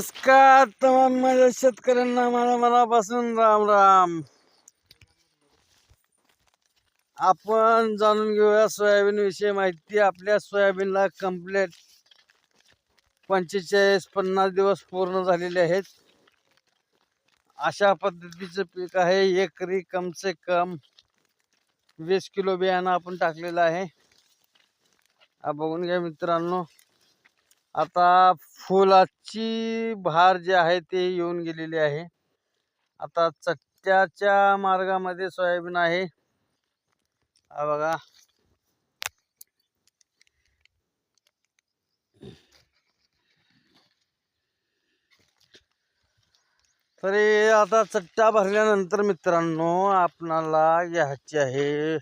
नमस्कार तमाम माझ्या शेतकऱ्यांना माझ्या मनापासून राम राम. आपण जाणून घेऊया सोयाबीन विषयी माहिती. आपल्या सोयाबीनला कंप्लीट पंचेचाळीस पन्नास दिवस पूर्ण झालेले आहेत. अशा पद्धतीचं पीक आहे. एकरी कम से कम वीस किलो बियाणं आपण टाकलेलं आहे. हा बघून घ्या मित्रांनो. आता फुलाची भार जे आहे ते येऊन गेलेली आहे. आता चट्ट्याच्या मार्गामध्ये सोयाबीन आहे. हा बघा. तरी आता चट्टा भरल्यानंतर मित्रांनो आपणाला घ्यायची आहे.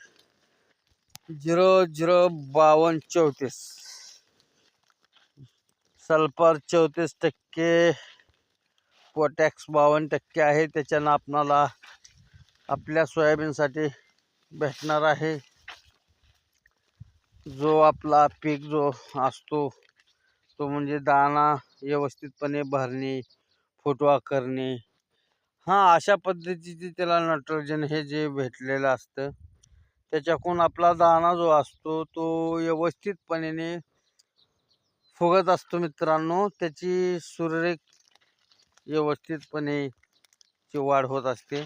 झिरो झिरो बावन्न चौतीस. सल्फर चौतीस टक्के पोटॅक्स बावन्न टक्के आहे. त्याच्यानं आपणाला आपल्या सोयाबीनसाठी भेटणार आहे. जो आपला पीक जो असतो तो म्हणजे दाणा व्यवस्थितपणे भरणे फुटवा करणे. हां अशा पद्धतीचे त्याला नायट्रोजन हे जे भेटलेलं असतं त्याच्याकडून आपला दाणा जो असतो तो व्यवस्थितपणे फुगत असतो मित्रांनो. त्याची सुरेख व्यवस्थितपणे ची वाढ होत असते.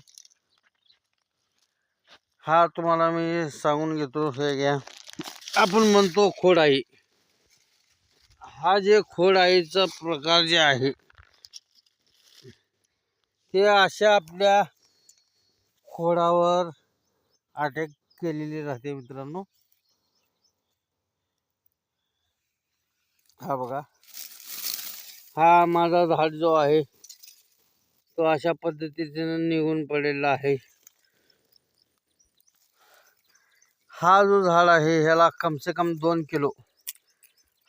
हा तुम्हाला मी सांगून घेतो. हे घ्या. आपण म्हणतो खोडाई. हा जे खोडाईचा प्रकार जे आहे ते अशा आपल्या खोडावर अटॅक केलेली राहते मित्रांनो. हा बघा. हा माझा झाड जो आहे तो अशा पद्धतीने निघून पडलेला आहे. हा जो झाड आहे ह्याला कम से कम दोन किलो.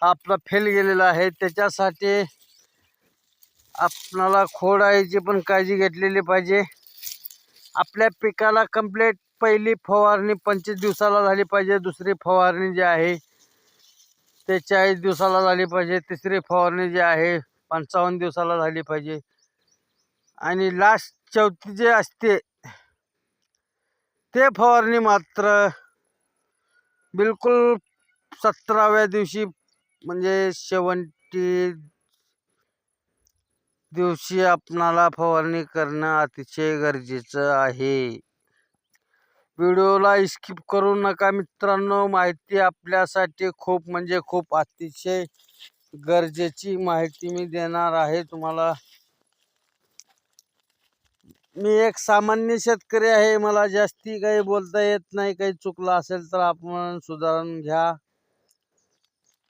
हा आपला फेल गेलेला आहे त्याच्यासाठी आपणाला खोडायची पण काळजी घेतलेली पाहिजे. आपल्या पिकाला कंप्लीट पहिली फवारणी पंचवीस दिवसाला झाली पाहिजे दुसरी फवारणी जी आहे ते चाळीस दिवसाला झाली पाहिजे. तिसरी फवारणी जी आहे पंचावन्न दिवसाला झाली पाहिजे. आणि लास्ट चौथी जे असते ते फवारणी मात्र बिलकुल सतराव्या दिवशी म्हणजे शेवंटी दिवशी आपणाला फवारणी करणं अतिशय गरजेचं आहे. व्हिडिओला स्किप करू नका मित्रांनो. माहिती आपल्यासाठी खूप म्हणजे खूप अतिशय गरजेची माहिती मी देणार आहे तुम्हाला. मी एक सामान्य शेतकरी आहे. मला जास्ती काही बोलता येत नाही. काही चुकलं असेल तर आपण सुधारून घ्या.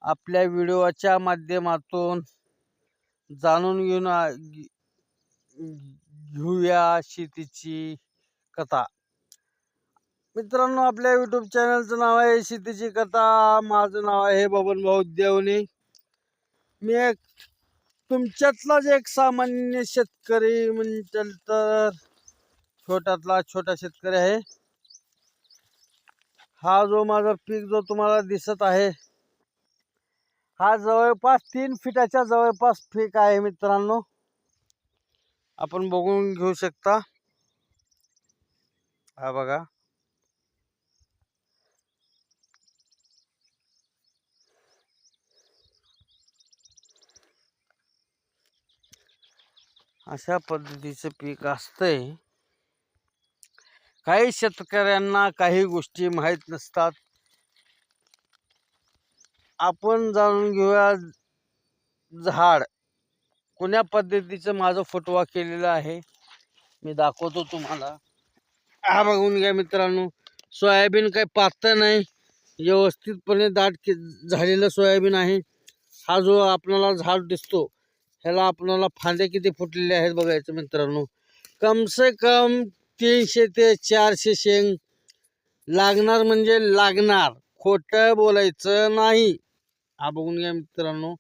आपल्या व्हिडिओच्या माध्यमातून जाणून घेऊन आ- घेऊया शेतीची कथा. मित्रांनो आपल्या युट्यूब चॅनलचं नाव आहे शेतीची कथा. माझं नाव आहे बबन भाऊ देवणे. मी एक तुमच्यातलाच एक सामान्य शेतकरी म्हणताल तर छोट्यातला छोटा शेतकरी आहे. हा जो माझा पीक जो तुम्हाला दिसत आहे हा जवळपास तीन फिटाच्या जवळपास पीक आहे मित्रांनो. आपण बघून घेऊ शकता. हा बघा. अशा पद्धतीचं पीक असतंय. काही शेतकऱ्यांना काही गोष्टी माहीत नसतात. आपण जाणून घेऊया झाड. कोण्या पद्धतीचं माझं फुटवा केलेलं आहे? मी दाखवतो तुम्हाला. हा बघून घ्या मित्रांनो. सोयाबीन काही पातळ नाही. व्यवस्थितपणे दाट के झालेलं सोयाबीन आहे. हा जो आपल्याला झाड दिसतो ह्याला आपल्याला फांदे किती फुटलेले आहेत बघायचं मित्रांनो. कम से कम तीनशे ते चारशे शेंग लागणार म्हणजे लागणार. खोटं बोलायचं नाही. हा बघून घ्या मित्रांनो.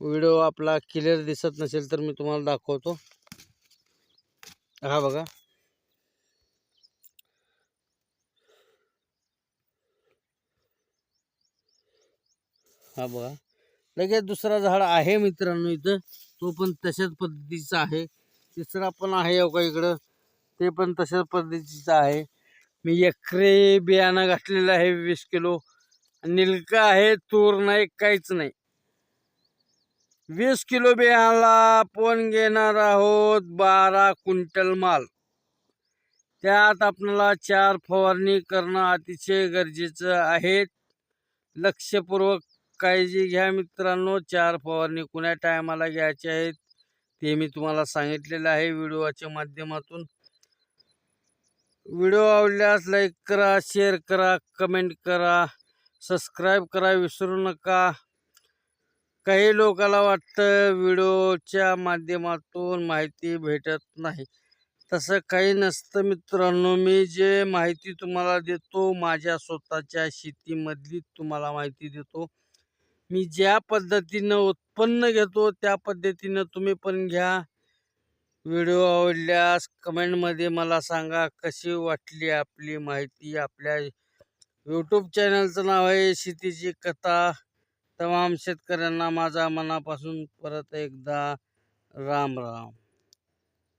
व्हिडिओ आपला क्लिअर दिसत नसेल तर मी तुम्हाला दाखवतो. हा बघा. हा बघा. लगेच दुसरा झाड आहे मित्रांनो इथं. तो पण तशाच पद्धतीचा आहे. तिसरा पण आहे हो इकडं. ते पण तशाच पद्धतीचं आहे. मी एकरे बियाणं घातलेलं आहे वीस किलो. निलका आहे तूर नाही काहीच नाही. वीस किलो बियाला आपण घेणार आहोत बारा क्विंटल माल. त्यात आपल्याला चार फवारणी करणं अतिशय गरजेचं आहे. लक्षपूर्वक काळजी घ्या मित्रांनो. चार फवारणी कुण्या टायमाला घ्यायचे आहेत ते मी तुम्हाला सांगितलेलं आहे व्हिडिओच्या माध्यमातून. व्हिडिओ आवडल्यास लाईक करा शेअर करा कमेंट करा सबस्क्राईब करा विसरू नका. काही लोकाला वाटतं व्हिडिओच्या माध्यमातून माहिती भेटत नाही. तसं काही नसतं मित्रांनो. मी जे माहिती तुम्हाला देतो माझ्या स्वतःच्या शेतीमधली तुम्हाला माहिती देतो. मी ज्या पद्धतीनं उत्पन्न घेतो त्या पद्धतीनं तुम्ही पण घ्या. व्हिडिओ आवडल्यास कमेंटमध्ये मला सांगा कशी वाटली आपली माहिती. आपल्या यूट्यूब चॅनलचं नाव आहे शेतीची कथा. तमाम शेतकऱ्यांना माझा मनापासून परत एकदा राम राम.